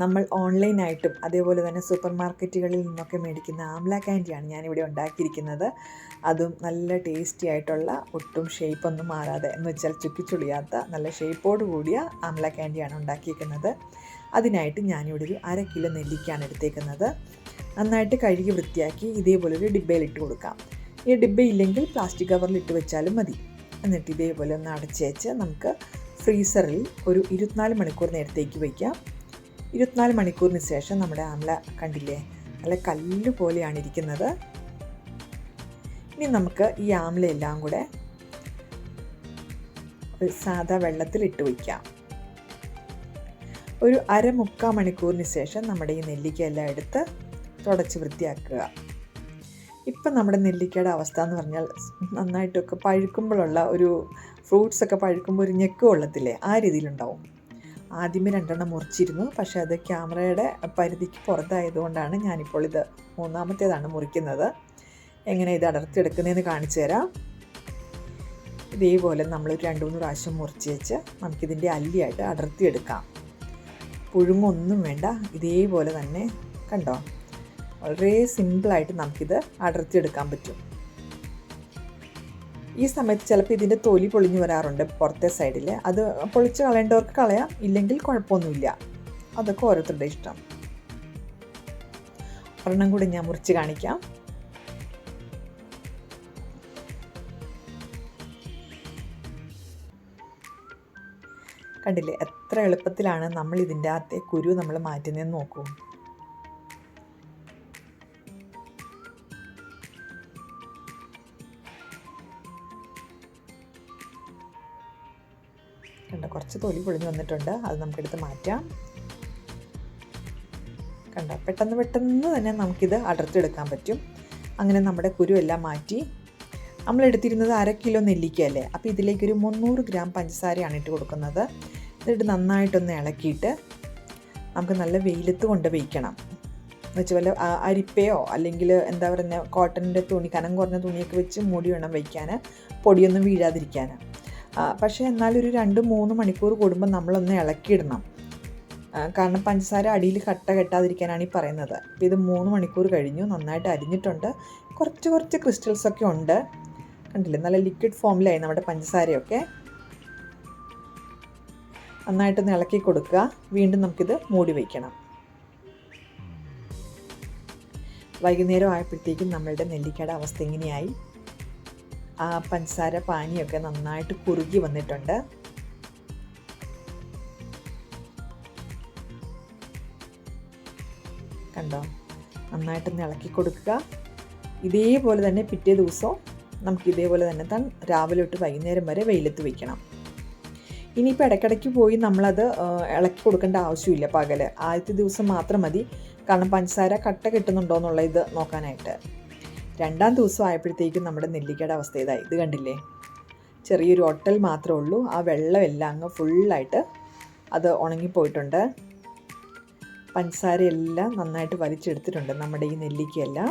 നമ്മൾ ഓൺലൈനായിട്ടും അതേപോലെ തന്നെ സൂപ്പർ മാർക്കറ്റുകളിൽ നിന്നൊക്കെ മേടിക്കുന്ന ആംല ക്യാൻഡിയാണ് ഞാനിവിടെ ഉണ്ടാക്കിയിരിക്കുന്നത്. അതും നല്ല ടേസ്റ്റി ആയിട്ടുള്ള ഒട്ടും ഷേപ്പൊന്നും മാറാതെ എന്ന് വെച്ചാൽ ചുക്കിച്ചുളിയാത്ത നല്ല ഷേപ്പോട് കൂടിയ ആംല ക്യാൻഡിയാണ് ഉണ്ടാക്കിയിരിക്കുന്നത്. അതിനായിട്ട് ഞാനിവിടെ ഒരു അര കിലോ നെല്ലിക്കാണ് എടുത്തേക്കുന്നത്. നന്നായിട്ട് കഴുകി വൃത്തിയാക്കി ഇതേപോലൊരു ഡിബ്ബയിൽ ഇട്ട് കൊടുക്കാം. ഈ ഡിബ്ബ ഇല്ലെങ്കിൽ പ്ലാസ്റ്റിക് കവറിലിട്ട് വെച്ചാലും മതി. എന്നിട്ട് ഇതേപോലെ ഒന്ന് അടച്ചേച്ച് നമുക്ക് ഫ്രീസറിൽ ഒരു ഇരുപത്തിനാല് മണിക്കൂർ നേരത്തേക്ക് വയ്ക്കാം ഇരുപത്തിനാല് മണിക്കൂറിന് ശേഷം നമ്മുടെ ആംല കണ്ടില്ലേ? നല്ല കല്ല് പോലെയാണ് ഇരിക്കുന്നത്. ഇനി നമുക്ക് ഈ ആംല എല്ലാം കൂടെ ഒരു സാധാ വെള്ളത്തിൽ ഇട്ട് വയ്ക്കാം ഒരു അര മുക്കാൽ മണിക്കൂറിന് ശേഷം നമ്മുടെ ഈ നെല്ലിക്ക എല്ലാം എടുത്ത് തുടച്ച് വൃത്തിയാക്കുക. ഇപ്പം നമ്മുടെ നെല്ലിക്കയുടെ അവസ്ഥ എന്ന് പറഞ്ഞാൽ നന്നായിട്ടൊക്കെ പഴുക്കുമ്പോഴുള്ള ഒരു ഫ്രൂട്ട്സൊക്കെ പഴുക്കുമ്പോൾ ഒരു ഞെക്ക് കൊള്ളത്തില്ലേ ആ രീതിയിലുണ്ടാവും. ആദ്യമേ രണ്ടെണ്ണം മുറിച്ചിരുന്നു. പക്ഷേ അത് ക്യാമറയുടെ പരിധിക്ക് പുറത്തായതുകൊണ്ടാണ് ഞാനിപ്പോൾ ഇത് മൂന്നാമത്തേതാണ് മുറിക്കുന്നത്. എങ്ങനെ ഇത് അടർത്തിയെടുക്കുന്നതെന്ന് കാണിച്ചു തരാം. ഇതേപോലെ നമ്മൾ രണ്ട് മൂന്ന് പ്രാവശ്യം മുറിച്ച് വെച്ച് നമുക്കിതിന്റെ അല്ലിയായിട്ട് അടർത്തിയെടുക്കാം. പുഴുങ്ങൊന്നും വേണ്ട. ഇതേപോലെ തന്നെ കണ്ടോ? വളരെ സിമ്പിളായിട്ട് നമുക്കിത് അടർത്തിയെടുക്കാൻ പറ്റും. ഈ സമയത്ത് ചിലപ്പോൾ ഇതിന്റെ തൊലി പൊളിഞ്ഞു വരാറുണ്ട് പുറത്തെ സൈഡിൽ അത് പൊളിച്ച് കളയേണ്ടവർക്ക് കളയാം ഇല്ലെങ്കിൽ കുഴപ്പമൊന്നുമില്ല. അതൊക്കെ ഓരോരുത്തരുടെ ഇഷ്ടം. ഒരെണ്ണം കൂടി ഞാൻ മുറിച്ച് കാണിക്കാം. കണ്ടില്ലേ എത്ര എളുപ്പത്തിലാണ് നമ്മൾ ഇതിന്റെ അകത്തെ കുരു നമ്മൾ മാറ്റുന്നതെന്ന് നോക്കൂ. കണ്ട കുറച്ച് തൊലി പൊളിഞ്ഞ് വന്നിട്ടുണ്ട്. അത് നമുക്കെടുത്ത് മാറ്റാം. കണ്ട? പെട്ടെന്ന് പെട്ടെന്ന് തന്നെ നമുക്കിത് അടർത്തെടുക്കാൻ പറ്റും. അങ്ങനെ നമ്മുടെ കുരു എല്ലാം മാറ്റി. നമ്മൾ എടുത്തിരുന്നത് അര കിലോ നെല്ലിക്കയല്ലേ? അപ്പോൾ ഇതിലേക്കൊരു മുന്നൂറ് ഗ്രാം പഞ്ചസാരയാണ് ഇട്ട് കൊടുക്കുന്നത്. എന്നിട്ട് നന്നായിട്ടൊന്ന് ഇളക്കിയിട്ട് നമുക്ക് നല്ല വെയിലത്ത് കൊണ്ട് വയ്ക്കണം എന്ന് വെച്ചാൽ വല്ല അരിപ്പയോ അല്ലെങ്കിൽ എന്താ പറയുക കോട്ടന്റെ തുണി കനം കുറഞ്ഞ തുണിയൊക്കെ വെച്ച് മൂടി വേണം വയ്ക്കാൻ പൊടിയൊന്നും വീഴാതിരിക്കാൻ. പക്ഷേ എന്നാലൊരു രണ്ട് മൂന്ന് മണിക്കൂർ കൂടുമ്പോൾ നമ്മളൊന്ന് ഇളക്കിയിടണം. കാരണം പഞ്ചസാര അടിയിൽ കട്ട കെട്ടാതിരിക്കാനാണ് ഈ പറയുന്നത്. അപ്പോൾ ഇത് മൂന്ന് മണിക്കൂർ കഴിഞ്ഞു നന്നായിട്ട് അരിഞ്ഞിട്ടുണ്ട്. കുറച്ച് കുറച്ച് ക്രിസ്റ്റൽസൊക്കെ ഉണ്ട്. കണ്ടില്ലേ? നല്ല ലിക്വിഡ് ഫോമിലായി നമ്മുടെ പഞ്ചസാരയൊക്കെ. നന്നായിട്ടൊന്ന് ഇളക്കി കൊടുക്കുക. വീണ്ടും നമുക്കിത് മൂടി വയ്ക്കണം. വൈകുന്നേരം ആയപ്പോഴത്തേക്കും നമ്മളുടെ നെല്ലിക്കയുടെ അവസ്ഥ ഇങ്ങനെയായി പഞ്ചസാര പാനിയൊക്കെ നന്നായിട്ട് കുറുകി വന്നിട്ടുണ്ട്. കണ്ടോ? നന്നായിട്ടൊന്ന് ഇളക്കി കൊടുക്കുക. ഇതേപോലെ തന്നെ പിറ്റേ ദിവസവും നമുക്ക് ഇതേപോലെ തന്നെ താൻ രാവിലെ തൊട്ട് വൈകുന്നേരം വരെ വെയിലത്ത് വയ്ക്കണം ഇനിയിപ്പോൾ ഇടയ്ക്കിടയ്ക്ക് പോയി നമ്മളത് ഇളക്കി കൊടുക്കേണ്ട ആവശ്യമില്ല പകൽ ആദ്യത്തെ ദിവസം മാത്രം മതി. കാരണം പഞ്ചസാര കട്ട കിട്ടുന്നുണ്ടോ എന്നുള്ള ഇത് നോക്കാനായിട്ട്. രണ്ടാം ദിവസം ആയപ്പോഴത്തേക്കും നമ്മുടെ നെല്ലിക്കയുടെ അവസ്ഥ ഇതായി ഇത് കണ്ടില്ലേ? ചെറിയൊരു ഒട്ടൽ മാത്രമേ ഉള്ളൂ. ആ വെള്ളമെല്ലാം അങ്ങ് ഫുള്ളായിട്ട് അത് ഉണങ്ങിപ്പോയിട്ടുണ്ട്. പഞ്ചസാരയെല്ലാം നന്നായിട്ട് വലിച്ചെടുത്തിട്ടുണ്ട് നമ്മുടെ ഈ നെല്ലിക്കയെല്ലാം.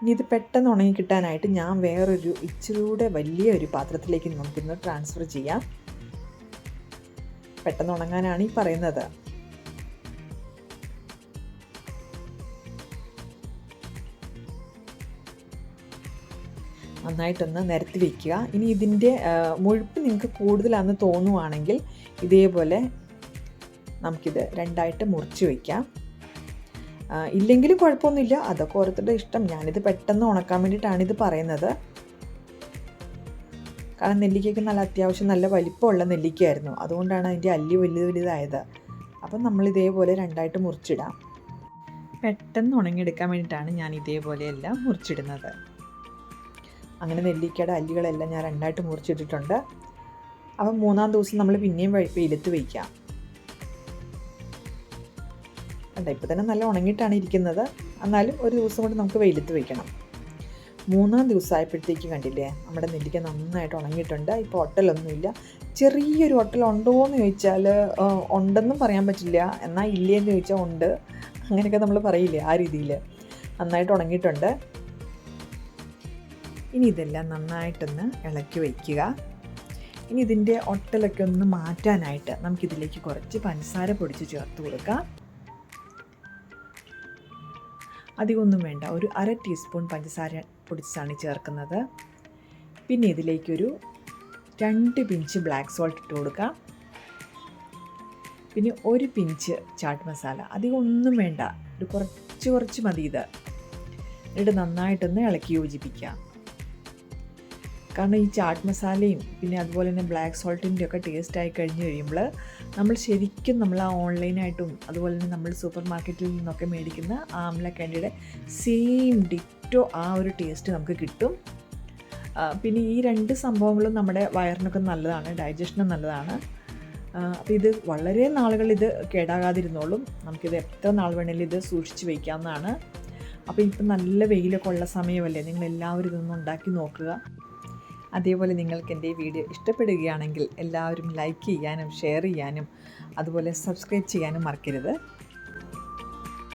ഇനി ഇത് പെട്ടെന്ന് ഉണങ്ങി കിട്ടാനായിട്ട് ഞാൻ വേറൊരു ഇച്ചിരൂടെ വലിയ ഒരു പാത്രത്തിലേക്ക് നമുക്കിന്ന് ട്രാൻസ്ഫർ ചെയ്യാം. പെട്ടെന്ന് ഉണങ്ങാനാണ് ഈ പറയുന്നത്. നന്നായിട്ടൊന്ന് നിരത്തി വയ്ക്കുക ഇനി ഇതിന്റെ മുഴുപ്പ് നിങ്ങൾക്ക് കൂടുതലാണെന്ന് തോന്നുവാണെങ്കിൽ ഇതേപോലെ നമുക്കിത് രണ്ടായിട്ട് മുറിച്ച് വയ്ക്കാം ഇല്ലെങ്കിലും കുഴപ്പമൊന്നുമില്ല. അതൊക്കെ ഓരോരുത്തരുടെ ഇഷ്ടം. ഞാനിത് പെട്ടെന്ന് ഉണക്കാൻ വേണ്ടിയിട്ടാണ് ഇത് പറയുന്നത്. കാരണം നെല്ലിക്കയ്ക്ക് നല്ല അത്യാവശ്യം നല്ല വലിപ്പമുള്ള നെല്ലിക്കയായിരുന്നു. അതുകൊണ്ടാണ് അതിന്റെ അല്ലി വലിയ വലുതായത്. അപ്പം നമ്മൾ ഇതേപോലെ രണ്ടായിട്ട് മുറിച്ചിടാം. പെട്ടെന്ന് ഉണങ്ങിയെടുക്കാൻ വേണ്ടിയിട്ടാണ് ഞാൻ ഇതേപോലെയെല്ലാം മുറിച്ചിടുന്നത്. അങ്ങനെ നെല്ലിക്കയുടെ അല്ലികളെല്ലാം ഞാൻ രണ്ടായിട്ട് മുറിച്ചിട്ടിട്ടുണ്ട്. അപ്പം മൂന്നാം ദിവസം നമ്മൾ പിന്നെയും വെയിലത്ത് വയ്ക്കാം അല്ല ഇപ്പോൾ തന്നെ നല്ല ഉണങ്ങിയിട്ടാണ് ഇരിക്കുന്നത്. എന്നാലും ഒരു ദിവസം കൊണ്ട് നമുക്ക് വെയിലത്ത് വയ്ക്കണം മൂന്നാം ദിവസം ആയപ്പോഴത്തേക്ക് കണ്ടില്ലേ നമ്മുടെ നെല്ലിക്ക നന്നായിട്ട് ഉണങ്ങിയിട്ടുണ്ട്. ഇപ്പോൾ ഒട്ടലൊന്നുമില്ല. ചെറിയൊരു ഒട്ടൽ ഉണ്ടോ എന്ന് ചോദിച്ചാൽ ഉണ്ടെന്നും പറയാൻ പറ്റില്ല. എന്നാൽ ഇല്ലേന്ന് ചോദിച്ചാൽ ഉണ്ട്. അങ്ങനെയൊക്കെ നമ്മൾ പറയില്ലേ ആ രീതിയിൽ. നന്നായിട്ട് ഉണങ്ങിയിട്ടുണ്ട്. ഇനി ഇതെല്ലാം നന്നായിട്ടൊന്ന് ഇളക്കി വയ്ക്കുക. ഇനി ഇതിന്റെ ഒട്ടലൊക്കെ ഒന്ന് മാറ്റാനായിട്ട് നമുക്കിതിലേക്ക് കുറച്ച് പഞ്ചസാര പൊടിച്ച് ചേർത്ത് കൊടുക്കാം. അധികമൊന്നും വേണ്ട. ഒരു അര ടീസ്പൂൺ പഞ്ചസാര പൊടിച്ചാണ് ചേർക്കുന്നത്. പിന്നെ ഇതിലേക്കൊരു രണ്ട് പിഞ്ച് ബ്ലാക്ക് സോൾട്ട് ഇട്ട് കൊടുക്കാം. പിന്നെ ഒരു പിഞ്ച് ചാട്ട് മസാല. അധികം ഒന്നും വേണ്ട. ഒരു കുറച്ച് കുറച്ച് മതി ഇത്. എന്നിട്ട് നന്നായിട്ടൊന്ന് ഇളക്കി യോജിപ്പിക്കാം കാരണം ഈ ചാട്ട് മസാലയും പിന്നെ അതുപോലെ തന്നെ ബ്ലാക്ക് സോൾട്ടിന്റെ ഒക്കെ ടേസ്റ്റ് ആയി കഴിഞ്ഞ് കഴിയുമ്പോൾ നമ്മൾ ശരിക്കും നമ്മൾ ആ ഓൺലൈനായിട്ടും അതുപോലെ തന്നെ നമ്മൾ സൂപ്പർ മാർക്കറ്റിൽ നിന്നൊക്കെ മേടിക്കുന്ന ആംല കാൻഡിയുടെ സെയിം ഡിറ്റോ ആ ഒരു ടേസ്റ്റ് നമുക്ക് കിട്ടും. പിന്നെ ഈ രണ്ട് സംഭവങ്ങളും നമ്മുടെ വയറിനൊക്കെ നല്ലതാണ് ഡൈജഷനും നല്ലതാണ്. അപ്പോൾ ഇത് വളരെ നാളുകൾ ഇത് കേടാകാതിരുന്നോളും. നമുക്കിത് എത്ര നാൾ വേണമെങ്കിലും ഇത് സൂക്ഷിച്ച് വയ്ക്കാവുന്നതാണ് അപ്പോൾ ഇപ്പം നല്ല വെയിലൊക്കെ ഉള്ള സമയമല്ലേ? നിങ്ങൾ എല്ലാവരും ഇതൊന്നും ഉണ്ടാക്കി നോക്കുക. അതേപോലെ നിങ്ങൾക്ക് എന്റെ ഈ വീഡിയോ ഇഷ്ടപ്പെടുകയാണെങ്കിൽ എല്ലാവരും ലൈക്ക് ചെയ്യാനും ഷെയർ ചെയ്യാനും അതുപോലെ സബ്സ്ക്രൈബ് ചെയ്യാനും മറക്കരുത്.